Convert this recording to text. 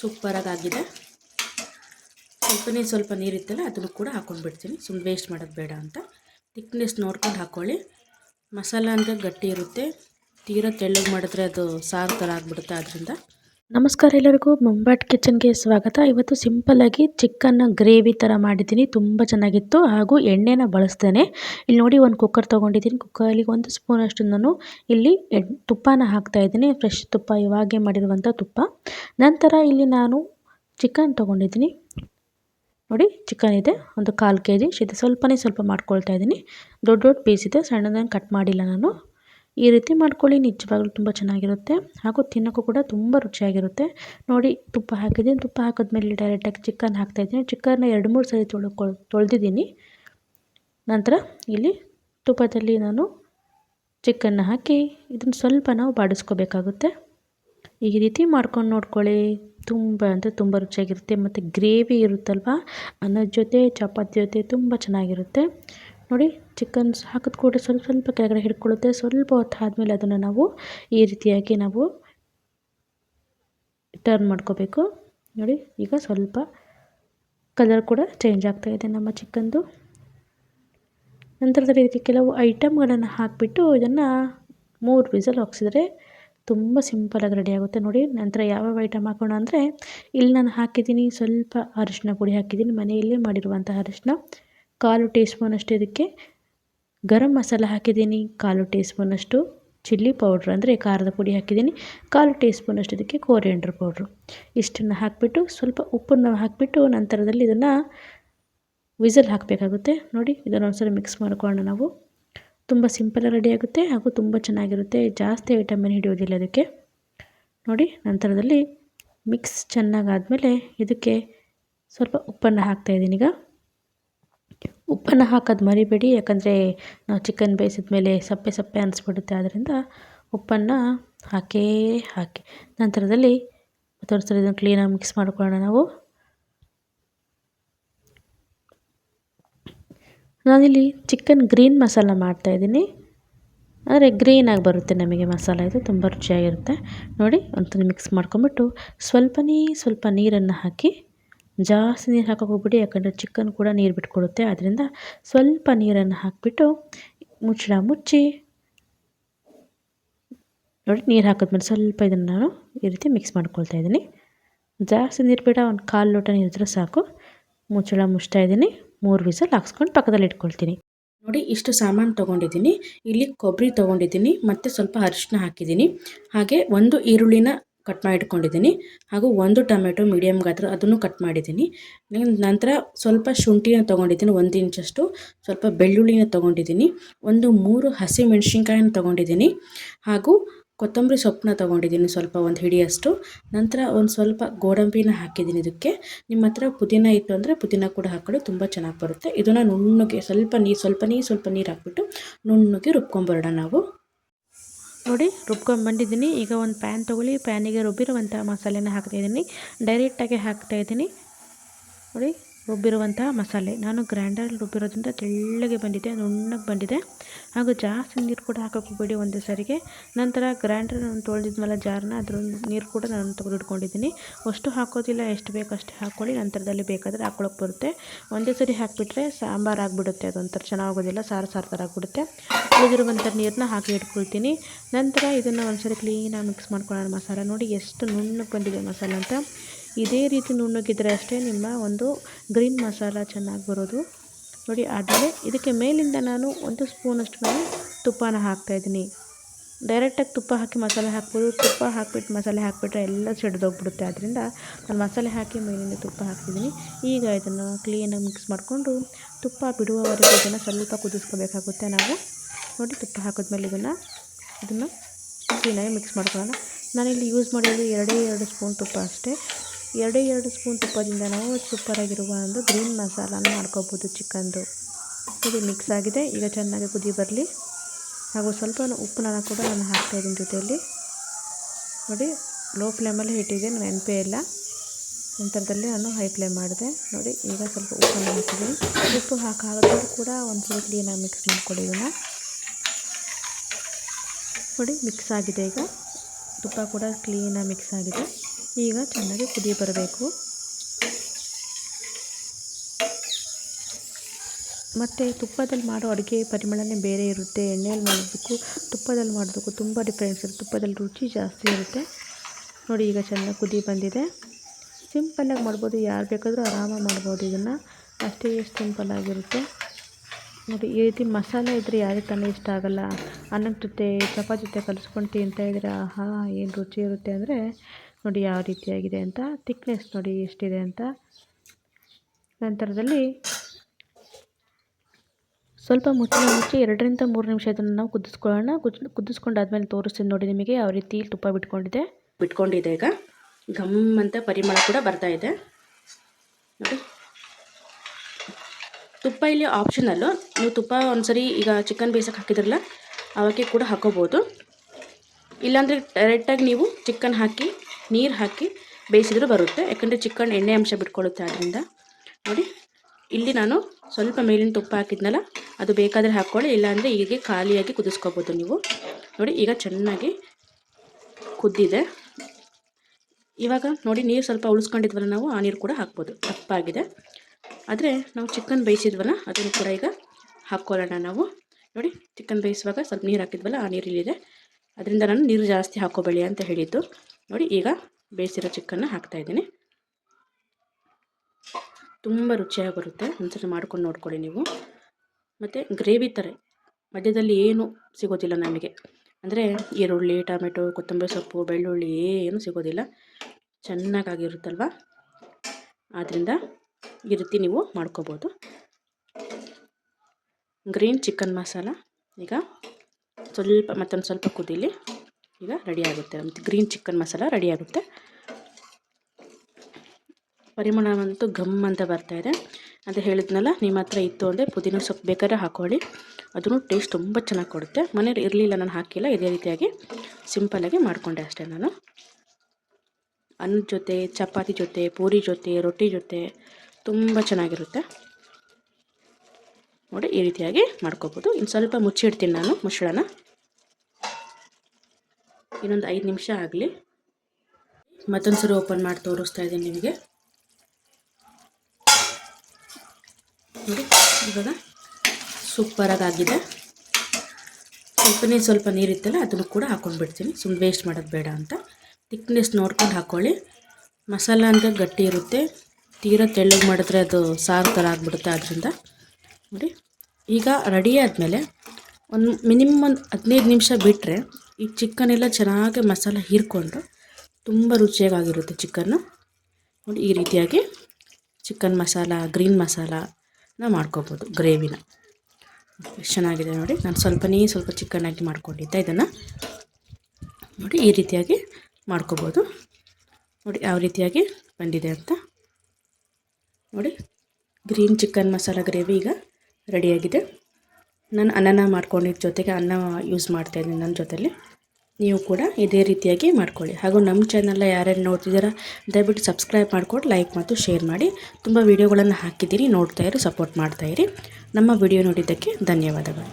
ಸೂಪರಾಗಿ ಆಗಿದೆ ಸ್ವಲ್ಪನೇ ಸ್ವಲ್ಪ ನೀರಿತ್ತಲ್ಲ ಅದನ್ನು ಕೂಡ ಹಾಕ್ಕೊಂಡು ಬಿಡ್ತೀನಿ. ಸುಮ್ಮನೆ ವೇಸ್ಟ್ ಮಾಡೋದು ಬೇಡ ಅಂತ. ತಿಕ್ನೆಸ್ ನೋಡ್ಕೊಂಡು ಹಾಕ್ಕೊಳ್ಳಿ ಮಸಾಲ ಅಂದರೆ ಗಟ್ಟಿ ಇರುತ್ತೆ. ತೀರಾ ತೆಳ್ಳಗೆ ಮಾಡಿದ್ರೆ ಅದು ಸಾರು ಥರ ಆಗಿಬಿಡುತ್ತೆ ಅದರಿಂದ ನಮಸ್ಕಾರ ಎಲ್ಲರಿಗೂ. ಮುಂಬಾಟ್ ಕಿಚನ್ಗೆ ಸ್ವಾಗತ. ಇವತ್ತು ಸಿಂಪಲ್ಲಾಗಿ ಚಿಕನ್ ಗ್ರೇವಿ ಥರ ಮಾಡಿದ್ದೀನಿ. ತುಂಬ ಚೆನ್ನಾಗಿತ್ತು. ಹಾಗೂ ಎಣ್ಣೆನ ಬಳಸ್ತೇನೆ ಇಲ್ಲಿ ನೋಡಿ ಒಂದು ಕುಕ್ಕರ್ ತೊಗೊಂಡಿದ್ದೀನಿ. ಕುಕ್ಕರಲ್ಲಿ ಒಂದು ಸ್ಪೂನಷ್ಟು ನಾನು ಇಲ್ಲಿ ತುಪ್ಪನ ಹಾಕ್ತಾ ಇದ್ದೀನಿ. ಫ್ರೆಶ್ ತುಪ್ಪ ಇವಾಗೆ ಮಾಡಿರುವಂಥ ತುಪ್ಪ. ನಂತರ ಇಲ್ಲಿ ನಾನು ಚಿಕನ್ ತೊಗೊಂಡಿದ್ದೀನಿ. ನೋಡಿ ಚಿಕನ್ ಇದೆ. ಒಂದು ಕಾಲು ಕೆ ಜಿ ಇದು ಸ್ವಲ್ಪನೇ ಸ್ವಲ್ಪ ಮಾಡ್ಕೊಳ್ತಾ ಇದ್ದೀನಿ. ದೊಡ್ಡ ದೊಡ್ಡ ಪೀಸ್ ಇದೆ. ಸಣ್ಣದಾಗಿ ಕಟ್ ಮಾಡಿಲ್ಲ ನಾನು. ಈ ರೀತಿ ಮಾಡ್ಕೊಳ್ಳಿ, ನಿಜವಾಗ್ಲೂ ತುಂಬ ಚೆನ್ನಾಗಿರುತ್ತೆ. ಹಾಗೂ ತಿನ್ನೋಕ್ಕೂ ಕೂಡ ತುಂಬ ರುಚಿಯಾಗಿರುತ್ತೆ. ನೋಡಿ, ತುಪ್ಪ ಹಾಕಿದ್ದೀನಿ. ತುಪ್ಪ ಹಾಕಿದ್ಮೇಲೆ ಡೈರೆಕ್ಟಾಗಿ ಚಿಕನ್ ಹಾಕ್ತಾಯಿದ್ದೀನಿ ಚಿಕನ್ನ ಎರಡು ಮೂರು ಸರಿ ತೊಳ್ಕೊಳ್ ತೊಳೆದಿದ್ದೀನಿ. ನಂತರ ಇಲ್ಲಿ ತುಪ್ಪದಲ್ಲಿ ನಾನು ಚಿಕನ್ನ ಹಾಕಿ ಇದನ್ನು ಸ್ವಲ್ಪ ನಾವು ಬಾಡಿಸ್ಕೋಬೇಕಾಗುತ್ತೆ. ಈ ರೀತಿ ಮಾಡ್ಕೊಂಡು ನೋಡ್ಕೊಳ್ಳಿ. ತುಂಬ ಅಂದರೆ ತುಂಬ ರುಚಿಯಾಗಿರುತ್ತೆ. ಮತ್ತು ಗ್ರೇವಿ ಇರುತ್ತಲ್ವ? ಅನ್ನದ ಜೊತೆ, ಚಪಾತಿ ಜೊತೆ ತುಂಬ ಚೆನ್ನಾಗಿರುತ್ತೆ. ನೋಡಿ ಚಿಕನ್ ಹಾಕಿದ ಕೂಡ ಸ್ವಲ್ಪ ಸ್ವಲ್ಪ ಕೆಳಗಡೆ ಹಿಡ್ಕೊಳ್ಳುತ್ತೆ. ಸ್ವಲ್ಪ ಹೊತ್ತು ಆದಮೇಲೆ ಅದನ್ನು ನಾವು ಈ ರೀತಿಯಾಗಿ ನಾವು ಟರ್ನ್ ಮಾಡ್ಕೋಬೇಕು. ನೋಡಿ, ಈಗ ಸ್ವಲ್ಪ ಕಲರ್ ಕೂಡ ಚೇಂಜ್ ಆಗ್ತಾ ಇದೆ ನಮ್ಮ ಚಿಕನ್ದು ನಂತರದ ರೀತಿ ಕೆಲವು ಐಟಮ್ಗಳನ್ನು ಹಾಕಿಬಿಟ್ಟು ಇದನ್ನು ಮೂರು ವಿಸಲ್ ಹಾಕ್ಸಿದ್ರೆ ತುಂಬ ಸಿಂಪಲಾಗಿ ರೆಡಿ ಆಗುತ್ತೆ. ನೋಡಿ, ನಂತರ ಯಾವ್ಯಾವ ಐಟಮ್ ಹಾಕೋಣ ಅಂದರೆ, ಇಲ್ಲಿ ನಾನು ಹಾಕಿದ್ದೀನಿ ಸ್ವಲ್ಪ ಅರಿಶಿನ ಪುಡಿ ಹಾಕಿದ್ದೀನಿ. ಮನೆಯಲ್ಲೇ ಮಾಡಿರುವಂಥ ಅರಿಶಿನ ಕಾಲು ಟೀ ಸ್ಪೂನಷ್ಟು ಇದಕ್ಕೆ ಗರಂ ಮಸಾಲ ಹಾಕಿದ್ದೀನಿ, ಕಾಲು ಟೀ ಸ್ಪೂನಷ್ಟು ಚಿಲ್ಲಿ ಪೌಡ್ರ್ ಅಂದರೆ ಖಾರದ ಪುಡಿ ಹಾಕಿದ್ದೀನಿ, ಕಾಲು ಟೀ ಸ್ಪೂನಷ್ಟು ಇದಕ್ಕೆ ಕೋರಿಯಂಡ್ರ್ ಪೌಡ್ರು. ಇಷ್ಟನ್ನು ಹಾಕಿಬಿಟ್ಟು ಸ್ವಲ್ಪ ಉಪ್ಪನ್ನು ಹಾಕಿಬಿಟ್ಟು ನಂತರದಲ್ಲಿ ಇದನ್ನು ವಿಸಲ್ ಹಾಕಬೇಕಾಗುತ್ತೆ. ನೋಡಿ, ಇದನ್ನು ಒಂದ್ಸಲ ಮಿಕ್ಸ್ ಮಾಡ್ಕೊಳ್ಳೋಣ ನಾವು. ತುಂಬ ಸಿಂಪಲಾಗಿ ರೆಡಿಯಾಗುತ್ತೆ ಹಾಗೂ ತುಂಬ ಚೆನ್ನಾಗಿರುತ್ತೆ. ಜಾಸ್ತಿ ವಿಟಮಿನ್ ಹಿಡಿಯೋದಿಲ್ಲ ಅದಕ್ಕೆ ನೋಡಿ, ನಂತರದಲ್ಲಿ ಮಿಕ್ಸ್ ಚೆನ್ನಾಗಾದಮೇಲೆ ಇದಕ್ಕೆ ಸ್ವಲ್ಪ ಉಪ್ಪನ್ನು ಹಾಕ್ತಾಯಿದ್ದೀನಿ ಈಗ. ಉಪ್ಪನ್ನು ಹಾಕೋದು ಮರಿಬೇಡಿ, ಯಾಕಂದರೆ ನಾವು ಚಿಕನ್ ಬೇಯಿಸಿದ ಮೇಲೆ ಸಪ್ಪೆ ಸಪ್ಪೆ ಅನಿಸ್ಬಿಡುತ್ತೆ. ಆದ್ದರಿಂದ ಉಪ್ಪನ್ನು ಹಾಕೇ ಹಾಕಿ. ನಂತರದಲ್ಲಿ ತೋರಿಸ್ತಾರೆ ಇದನ್ನು ಕ್ಲೀನಾಗಿ ಮಿಕ್ಸ್ ಮಾಡ್ಕೊಳ್ಳೋಣ ನಾವು. ನಾನಿಲ್ಲಿ ಚಿಕನ್ ಗ್ರೀನ್ ಮಸಾಲ ಮಾಡ್ತಾಯಿದ್ದೀನಿ ಅಂದರೆ ಗ್ರೀನಾಗಿ ಬರುತ್ತೆ ನಮಗೆ ಮಸಾಲ. ಇದು ತುಂಬ ರುಚಿಯಾಗಿರುತ್ತೆ. ನೋಡಿ ಒಂದ್ಸಲ ಮಿಕ್ಸ್ ಮಾಡ್ಕೊಂಬಿಟ್ಟು ಸ್ವಲ್ಪನೇ ಸ್ವಲ್ಪ ನೀರನ್ನು ಹಾಕಿ ಜಾಸ್ತಿ ನೀರು ಹಾಕೋಕೆ ಹೋಗ್ಬಿಡಿ ಯಾಕಂದರೆ ಚಿಕನ್ ಕೂಡ ನೀರು ಬಿಟ್ಕೊಡುತ್ತೆ. ಅದರಿಂದ ಸ್ವಲ್ಪ ನೀರನ್ನು ಹಾಕಿಬಿಟ್ಟು ಮುಚ್ಚಳ, ಮುಚ್ಚಿ ನೋಡಿ ನೀರು ಹಾಕಿದ್ಮೇಲೆ ಸ್ವಲ್ಪ ಇದನ್ನು ನಾನು ಈ ರೀತಿ ಮಿಕ್ಸ್ ಮಾಡ್ಕೊಳ್ತಾ ಇದ್ದೀನಿ. ಜಾಸ್ತಿ ನೀರು ಬೇಡ, ಒಂದು ಕಾಲು ಲೋಟ ನೀರು ಇದ್ದರೆ ಸಾಕು. ಮುಚ್ಚಳ ಮುಚ್ತಾ ಇದ್ದೀನಿ. ಮೂರು ವಿಸಲ್ ಹಾಕ್ಸ್ಕೊಂಡು ಪಕ್ಕದಲ್ಲಿ ಇಟ್ಕೊಳ್ತೀನಿ. ನೋಡಿ ಇಷ್ಟು ಸಾಮಾನು ತೊಗೊಂಡಿದ್ದೀನಿ. ಇಲ್ಲಿ ಕೊಬ್ಬರಿ ತೊಗೊಂಡಿದ್ದೀನಿ. ಮತ್ತು ಸ್ವಲ್ಪ ಅರಿಶಿನ ಹಾಕಿದ್ದೀನಿ. ಹಾಗೆ ಒಂದು ಈರುಳ್ಳಿನ ಕಟ್ ಮಾಡಿ ಇಟ್ಕೊಂಡಿದ್ದೀನಿ. ಹಾಗೂ ಒಂದು ಟೊಮೆಟೊ ಮೀಡಿಯಮ್ ಗಾತ್ರ ಅದನ್ನು ಕಟ್ ಮಾಡಿದ್ದೀನಿ. ನಂತರ ಸ್ವಲ್ಪ ಶುಂಠಿನ ತೊಗೊಂಡಿದ್ದೀನಿ, ಒಂದು ಇಂಚಷ್ಟು. ಸ್ವಲ್ಪ ಬೆಳ್ಳುಳ್ಳಿನ ತೊಗೊಂಡಿದ್ದೀನಿ, ಒಂದು ಮೂರು ಹಸಿ ಮೆಣಸಿನ್ಕಾಯಿನ ತೊಗೊಂಡಿದ್ದೀನಿ. ಹಾಗೂ ಕೊತ್ತಂಬರಿ ಸೊಪ್ಪನ್ನ ತೊಗೊಂಡಿದ್ದೀನಿ ಸ್ವಲ್ಪ ಒಂದು ಹಿಡಿಯಷ್ಟು. ನಂತರ ಒಂದು ಸ್ವಲ್ಪ ಗೋಡಂಬಿನ ಹಾಕಿದ್ದೀನಿ ಇದಕ್ಕೆ. ನಿಮ್ಮ ಹತ್ರ ಪುದೀನ ಇತ್ತು ಅಂದರೆ ಪುದೀನ ಕೂಡ ಹಾಕೊಳ್ಳಿ ತುಂಬ ಚೆನ್ನಾಗಿ ಬರುತ್ತೆ. ಇದನ್ನು ನುಣ್ಣಗೆ ಸ್ವಲ್ಪ ನೀರು ಸ್ವಲ್ಪ ನೀರು ಸ್ವಲ್ಪ ನೀರು ಹಾಕ್ಬಿಟ್ಟು ನುಣ್ಣಗೆ ರುಬ್ಕೊಂಬರೋಣ ನಾವು. ನೋಡಿ ರುಬ್ಕೊಂಡ್ಬಂದಿದ್ದೀನಿ ಈಗ ಒಂದು ಪ್ಯಾನ್ ತೊಗೊಳ್ಳಿ. ಪ್ಯಾನಿಗೆ ರುಬ್ಬಿರುವಂಥ ಮಸಾಲೆನ ಹಾಕ್ತಾಯಿದ್ದೀನಿ ಡೈರೆಕ್ಟಾಗಿ ಹಾಕ್ತಾಯಿದ್ದೀನಿ ನೋಡಿ. ರುಬ್ಬಿರುವಂಥ ಮಸಾಲೆ. ನಾನು ಗ್ರ್ಯಾಂಡರ್ ರುಬ್ಬಿರೋದ್ರಿಂದ ತೆಳ್ಳಗೆ ಬಂದಿದೆ, ನುಣ್ಣಗೆ ಬಂದಿದೆ. ಹಾಗೂ ಜಾಸ್ತಿ ನೀರು ಕೂಡ ಹಾಕೋಕ್ಕೆ ಹೋಗಬೇಡಿ ಒಂದೇ ಸರಿಗೆ. ನಂತರ ಗ್ರೈಂಡರ್ ನಾನು ತೊಳೆದಿದ್ಮೇಲೆ ಜಾರನ್ನ ಅದ್ರ ನೀರು ಕೂಡ ನಾನು ತೆಗೆದಿಟ್ಕೊಂಡಿದ್ದೀನಿ ಅಷ್ಟು ಹಾಕೋದಿಲ್ಲ, ಎಷ್ಟು ಬೇಕು ಅಷ್ಟೇ ಹಾಕ್ಕೊಳ್ಳಿ ನಂತರದಲ್ಲಿ ಬೇಕಾದರೆ ಹಾಕ್ಕೊಳಕ್ಕೆ ಬರುತ್ತೆ. ಒಂದೇ ಸರಿ ಹಾಕಿಬಿಟ್ರೆ ಸಾಂಬಾರು ಆಗಿಬಿಡುತ್ತೆ, ಅದೊಂಥರ ಚೆನ್ನಾಗೋದಿಲ್ಲ, ಸಾರು ಸಾರು ಥರ ಆಗಿಬಿಡುತ್ತೆ. ಉಳಿದಿರುವಂಥ ನೀರನ್ನ ಹಾಕಿ ಇಟ್ಕೊಳ್ತೀನಿ. ನಂತರ ಇದನ್ನು ಒಂದ್ಸರಿ ಕ್ಲೀನಾಗಿ ಮಿಕ್ಸ್ ಮಾಡ್ಕೊಳ್ಳೋಣ ಮಸಾಲೆ ನೋಡಿ, ಎಷ್ಟು ನುಣ್ಣಗೆ ಬಂದಿದೆ ಮಸಾಲೆ ಅಂತ. ಇದೇ ರೀತಿ ನುಣ್ಣಗಿದ್ರೆ ಅಷ್ಟೇ ನಿಮ್ಮ ಒಂದು ಗ್ರೀನ್ ಮಸಾಲ ಚೆನ್ನಾಗಿ ಬರೋದು. ನೋಡಿ ಆದರೆ ಇದಕ್ಕೆ ಮೇಲಿಂದ ನಾನು ಒಂದು ಸ್ಪೂನಷ್ಟು ನಾನು ತುಪ್ಪನ ಹಾಕ್ತಾಯಿದ್ದೀನಿ ಡೈರೆಕ್ಟಾಗಿ ತುಪ್ಪ ಹಾಕಿ ಮಸಾಲೆ ಹಾಕ್ಬೋದು. ತುಪ್ಪ ಹಾಕಿಬಿಟ್ಟು ಮಸಾಲೆ ಹಾಕಿಬಿಟ್ರೆ ಎಲ್ಲ ಸಿಡ್ದೋಗ್ಬಿಡುತ್ತೆ. ಆದ್ದರಿಂದ ನಾನು ಮಸಾಲೆ ಹಾಕಿ ಮೇಲಿಂದ ತುಪ್ಪ ಹಾಕ್ತಿದ್ದೀನಿ. ಈಗ ಇದನ್ನು ಕ್ಲೀನಾಗಿ ಮಿಕ್ಸ್ ಮಾಡಿಕೊಂಡು ತುಪ್ಪ ಬಿಡುವವರೆಗೂ ಇದನ್ನು ಸ್ವಲ್ಪ ಕುದಿಸ್ಕೋಬೇಕಾಗುತ್ತೆ ನಾವು. ನೋಡಿ, ತುಪ್ಪ ಹಾಕಿದ್ಮೇಲೆ ಇದನ್ನು ಇದನ್ನು ಕ್ಲೀನಾಗಿ ಮಿಕ್ಸ್ ಮಾಡ್ಕೊಳ್ಳೋಣ. ನಾನಿಲ್ಲಿ ಯೂಸ್ ಮಾಡಿರೋದು ಎರಡೇ ಎರಡು ಸ್ಪೂನ್ ತುಪ್ಪ ಅಷ್ಟೇ. ಎರಡೇ ಎರಡು ಸ್ಪೂನ್ ತುಪ್ಪದಿಂದ ನಾವು ಸೂಪರಾಗಿರುವ ಒಂದು ಗ್ರೀನ್ ಮಸಾಲಾನ ಮಾಡ್ಕೋಬೋದು ಚಿಕನ್ದು. ಇದು ಮಿಕ್ಸ್ ಆಗಿದೆ. ಈಗ ಚೆನ್ನಾಗಿ ಕುದಿ ಬರಲಿ. ಹಾಗೂ ಸ್ವಲ್ಪ ಉಪ್ಪನ್ನ ಕೂಡ ನಾನು ಹಾಕ್ತಾಯಿದ್ದೀನಿ ಜೊತೆಯಲ್ಲಿ. ನೋಡಿ ಲೋ ಫ್ಲೇಮಲ್ಲಿ ಇಟ್ಟಿದ್ದೆ ನಾನು ನೆನಪೇ ಇಲ್ಲ. ನಂತರದಲ್ಲಿ ನಾನು ಹೈ ಫ್ಲೇಮ್ ಮಾಡಿದೆ. ನೋಡಿ, ಈಗ ಸ್ವಲ್ಪ ಉಪ್ಪನ್ನು ಹಾಕಿದ್ದೀನಿ. ಉಪ್ಪು ಹಾಕಾದ್ರೂ ಕೂಡ ಒಂದು ಸಲ ಕ್ಲೀನಾಗಿ ಮಿಕ್ಸ್ ಮಾಡಿಕೊಡಿ ಇದನ್ನು ನೋಡಿ ಮಿಕ್ಸ್ ಆಗಿದೆ ಈಗ. ತುಪ್ಪ ಕೂಡ ಕ್ಲೀನಾಗಿ ಮಿಕ್ಸ್ ಆಗಿದೆ. ಈಗ ಚೆನ್ನಾಗಿ ಕುದಿ ಬರಬೇಕು. ಮತ್ತು ತುಪ್ಪದಲ್ಲಿ ಮಾಡೋ ಅಡುಗೆ ಪರಿಮಳನೇ ಬೇರೆ ಇರುತ್ತೆ. ಎಣ್ಣೆಯಲ್ಲಿ ಮಾಡೋದಕ್ಕೂ ತುಪ್ಪದಲ್ಲಿ ಮಾಡೋದಕ್ಕೂ ತುಂಬ ಡಿಫ್ರೆನ್ಸ್ ಇರುತ್ತೆ. ತುಪ್ಪದಲ್ಲಿ ರುಚಿ ಜಾಸ್ತಿ ಇರುತ್ತೆ. ನೋಡಿ ಈಗ ಚೆನ್ನಾಗಿ ಕುದಿ ಬಂದಿದೆ. ಸಿಂಪಲ್ಲಾಗಿ ಮಾಡ್ಬೋದು. ಯಾರು ಬೇಕಾದರೂ ಆರಾಮಾಗಿ ಮಾಡ್ಬೋದು ಇದನ್ನು. ಅಷ್ಟೇ ಸಿಂಪಲ್ ಆಗಿರುತ್ತೆ. ನೋಡಿ, ಈ ರೀತಿ ಮಸಾಲೆ ಇದ್ದರೆ ಯಾರಿಗೆ ತಾನೇ ಇಷ್ಟ ಆಗೋಲ್ಲ. ಅನ್ನದ ಜೊತೆ, ಚಪಾತಿ ಜೊತೆ ಕಲಿಸ್ಕೊಂಡು ತಿಂತಾಯಿದ್ರೆ ಆಹಾ, ಏನು ರುಚಿ ಇರುತ್ತೆ? ಅಂದರೆ ನೋಡಿ ಯಾವ ರೀತಿಯಾಗಿದೆ ಅಂತ ತಿಕ್ನೆಸ್ ನೋಡಿ ಎಷ್ಟಿದೆ ಅಂತ. ನಂತರದಲ್ಲಿ ಸ್ವಲ್ಪ ಮುಚ್ಚಿನ ಮುಚ್ಚಿ ಎರಡರಿಂದ ಮೂರು ನಿಮಿಷ ಇದನ್ನು ನಾವು ಕುದಿಸ್ಕೊಳ್ಳೋಣ. ಕುದ್, ಕುದಿಸ್ಕೊಂಡಾದ್ಮೇಲೆ ತೋರಿಸ್ತೀನಿ ನೋಡಿ ನಿಮಗೆ ಯಾವ ರೀತಿ ತುಪ್ಪ ಬಿಟ್ಕೊಂಡಿದೆ. ಬಿಟ್ಕೊಂಡಿದೆ ಈಗ. ಘಮ್ ಅಂತ ಪರಿಮಳ ಕೂಡ ಬರ್ತಾ ಇದೆ. ನೋಡಿ. ತುಪ್ಪ ಇಲ್ಲಿ ಆಪ್ಷನಲ್ಲು ನೀವು ತುಪ್ಪ ಒಂದ್ಸರಿ ಈಗ ಚಿಕನ್ ಬೇಯಿಸೋಕೆ ಹಾಕಿದ್ರಲ್ಲ, ಅವಕ್ಕೆ ಕೂಡ ಹಾಕೋಬೋದು. ಇಲ್ಲಾಂದರೆ ಡೈರೆಕ್ಟಾಗಿ ನೀವು ಚಿಕನ್ ಹಾಕಿ ನೀರು ಹಾಕಿ ಬೇಯಿಸಿದ್ರೂ ಬರುತ್ತೆ. ಯಾಕಂದರೆ ಚಿಕನ್ ಎಣ್ಣೆ ಅಂಶ ಬಿಟ್ಕೊಳ್ಳುತ್ತೆ ಅದರಿಂದ ನೋಡಿ, ಇಲ್ಲಿ ನಾನು ಸ್ವಲ್ಪ ಮೇಲಿನ ತುಪ್ಪ ಹಾಕಿದ್ನಲ್ಲ, ಅದು ಬೇಕಾದರೆ ಹಾಕ್ಕೊಳ್ಳಿ ಇಲ್ಲಾಂದರೆ ಹೀಗೆ ಖಾಲಿಯಾಗಿ ಕುದಿಸ್ಕೋಬೋದು ನೀವು. ನೋಡಿ, ಈಗ ಚೆನ್ನಾಗಿ ಕುದ್ದಿದೆ. ಇವಾಗ ನೋಡಿ, ನೀರು ಸ್ವಲ್ಪ ಉಳಿಸ್ಕೊಂಡಿದ್ವಲ್ಲ ನಾವು, ಆ ನೀರು ಕೂಡ ಹಾಕ್ಬೋದು. ತಪ್ಪಾಗಿದೆ. ಆದರೆ ನಾವು ಚಿಕನ್ ಬೇಯಿಸಿದ್ವಲ್ಲ, ಅದನ್ನು ಕೂಡ ಈಗ ಹಾಕ್ಕೊಳ್ಳೋಣ ನಾವು. ನೋಡಿ ಚಿಕನ್ ಬೇಯಿಸುವಾಗ ಸ್ವಲ್ಪ ನೀರು ಹಾಕಿದ್ವಲ್ಲ, ಆ ನೀರು ಇಲ್ಲಿದೆ ಅದರಿಂದ ನಾನು ನೀರು ಜಾಸ್ತಿ ಹಾಕೋಬೇಡಿ ಅಂತ ಹೇಳಿದ್ದು. ನೋಡಿ, ಈಗ ಬೇಯಿಸಿರೋ ಚಿಕನ್ನ ಹಾಕ್ತಾಯಿದ್ದೀನಿ ತುಂಬ ರುಚಿಯಾಗಿ ಬರುತ್ತೆ. ಒಂದ್ಸಲ ಮಾಡ್ಕೊಂಡು ನೋಡ್ಕೊಳ್ಳಿ ನೀವು. ಮತ್ತು ಗ್ರೇವಿ ಥರ, ಮಧ್ಯದಲ್ಲಿ ಏನು ಸಿಗೋದಿಲ್ಲ ನಮಗೆ. ಅಂದರೆ ಈರುಳ್ಳಿ, ಟೊಮೆಟೊ, ಕೊತ್ತಂಬರಿ ಸೊಪ್ಪು, ಬೆಳ್ಳುಳ್ಳಿ ಏನು ಸಿಗೋದಿಲ್ಲ. ಚೆನ್ನಾಗಾಗಿರುತ್ತಲ್ವ? ಆದ್ದರಿಂದ ಈ ರೀತಿ ನೀವು ಮಾಡ್ಕೋಬೋದು. Green chicken masala. ಈಗ ಸ್ವಲ್ಪ, ಮತ್ತೊಂದು ಸ್ವಲ್ಪ ಕುದೀಲಿ. ಈಗ ರೆಡಿ ಆಗುತ್ತೆ. ಮತ್ತು ಗ್ರೀನ್ ಚಿಕನ್ ಮಸಾಲ ರೆಡಿ ಆಗುತ್ತೆ. ಪರಿಮಳವಂತೂ ಘಮ್ ಅಂತ ಬರ್ತಾಯಿದೆ ಅಂತ ಹೇಳಿದ್ನಲ್ಲ, ನಿಮ್ಮ ಹತ್ರ ಇತ್ತು ಅಂದರೆ ಪುದೀನ ಸೊಪ್ಪು ಬೇಕಾದ್ರೆ ಹಾಕೊಳ್ಳಿ. ಅದನ್ನು ಟೇಸ್ಟ್ ತುಂಬ ಚೆನ್ನಾಗಿ ಕೊಡುತ್ತೆ. ಮನೇಲಿ ಇರಲಿಲ್ಲ, ನಾನು ಹಾಕಿಲ್ಲ. ಇದೇ ರೀತಿಯಾಗಿ ಸಿಂಪಲ್ಲಾಗಿ ಮಾಡಿಕೊಂಡೆ ಅಷ್ಟೇ ನಾನು. ಅನ್ನದ ಜೊತೆ, ಚಪಾತಿ ಜೊತೆ, ಪೂರಿ ಜೊತೆ, ರೊಟ್ಟಿ ಜೊತೆ ತುಂಬ ಚೆನ್ನಾಗಿರುತ್ತೆ. ನೋಡಿ, ಈ ರೀತಿಯಾಗಿ ಮಾಡ್ಕೋಬೋದು. ಇನ್ನು ಸ್ವಲ್ಪ ಮುಚ್ಚಿಡ್ತೀನಿ ನಾನು ಮುಚ್ಚಳನ ಇನ್ನೊಂದು ಐದು ನಿಮಿಷ ಆಗಲಿ. ಮತ್ತೊಂದು ಸರಿ ಓಪನ್ ಮಾಡಿ ತೋರಿಸ್ತಾ ಇದ್ದೀನಿ ನಿಮಗೆ. ನೋಡಿ, ಇವಾಗ ಸೂಪರಾಗಿ ಆಗಿದೆ ಸ್ವಲ್ಪನೇ ಸ್ವಲ್ಪ ನೀರಿತ್ತಲ್ಲ ಅದನ್ನು ಕೂಡ ಹಾಕೊಂಡ್ಬಿಡ್ತೀನಿ. ಸುಮ್ಮನೆ ವೇಸ್ಟ್ ಮಾಡೋದು ಬೇಡ ಅಂತ. ತಿಕ್ನೆಸ್ ನೋಡ್ಕೊಂಡು ಹಾಕ್ಕೊಳ್ಳಿ ಮಸಾಲ ಅಂತ ಗಟ್ಟಿ ಇರುತ್ತೆ. ತೀರಾ ತೆಳ್ಳಗೆ ಮಾಡಿದ್ರೆ ಅದು ಸಾರು ಥರ ಆಗಿಬಿಡುತ್ತೆ ಆದ್ದರಿಂದ ನೋಡಿ, ಈಗ ರೆಡಿ ಆದಮೇಲೆ ಒಂದು ಮಿನಿಮಮ್ ಒಂದು ಹದಿನೈದು ನಿಮಿಷ ಬಿಟ್ಟರೆ ಈ ಚಿಕನ್ನೆಲ್ಲ ಚೆನ್ನಾಗಿ ಮಸಾಲ ಹೀರ್ಕೊಂಡು ತುಂಬ ರುಚಿಯಾಗಿರುತ್ತೆ ಚಿಕನ್ನು. ನೋಡಿ ಈ ರೀತಿಯಾಗಿ ಚಿಕನ್ ಮಸಾಲ, ಗ್ರೀನ್ ಮಸಾಲನ ಮಾಡ್ಕೋಬೋದು ಗ್ರೇವಿನ. ಎಷ್ಟು ಚೆನ್ನಾಗಿದೆ ನೋಡಿ, ನಾನು ಸ್ವಲ್ಪನೇ ಸ್ವಲ್ಪ ಚಿಕನ್ನಾಗಿ ಮಾಡ್ಕೊಂಡಿದ್ದೆ ಇದನ್ನು. ನೋಡಿ ಈ ರೀತಿಯಾಗಿ ಮಾಡ್ಕೋಬೋದು. ನೋಡಿ ಯಾವ ರೀತಿಯಾಗಿ ಬಂದಿದೆ ಅಂತ. ನೋಡಿ, ಗ್ರೀನ್ ಚಿಕನ್ ಮಸಾಲ ಗ್ರೇವಿ ಈಗ ರೆಡಿಯಾಗಿದೆ. ನಾನು ಅನ್ನನ ಮಾಡ್ಕೊಂಡಿದ್ದ ಜೊತೆಗೆ ಅನ್ನ ಯೂಸ್ ಮಾಡ್ತಾ ಇದ್ದೀನಿ ನನ್ನ ಜೊತೆಲಿ. ನೀವು ಕೂಡ ಇದೇ ರೀತಿಯಾಗಿ ಮಾಡ್ಕೊಳ್ಳಿ. ಹಾಗೂ ನಮ್ಮ ಚಾನಲ್ನ ಯಾರ್ಯಾರು ನೋಡ್ತಿದ್ದೀರಾ, ದಯವಿಟ್ಟು ಸಬ್ಸ್ಕ್ರೈಬ್ ಮಾಡ್ಕೊಂಡು ಲೈಕ್ ಮತ್ತು ಶೇರ್ ಮಾಡಿ. ತುಂಬ ವೀಡಿಯೋಗಳನ್ನು ಹಾಕಿದ್ದೀರಿ ನೋಡ್ತಾಯಿರಿ ಸಪೋರ್ಟ್ ಮಾಡ್ತಾಯಿರಿ ನಮ್ಮ ವಿಡಿಯೋ ನೋಡಿದ್ದಕ್ಕೆ ಧನ್ಯವಾದಗಳು.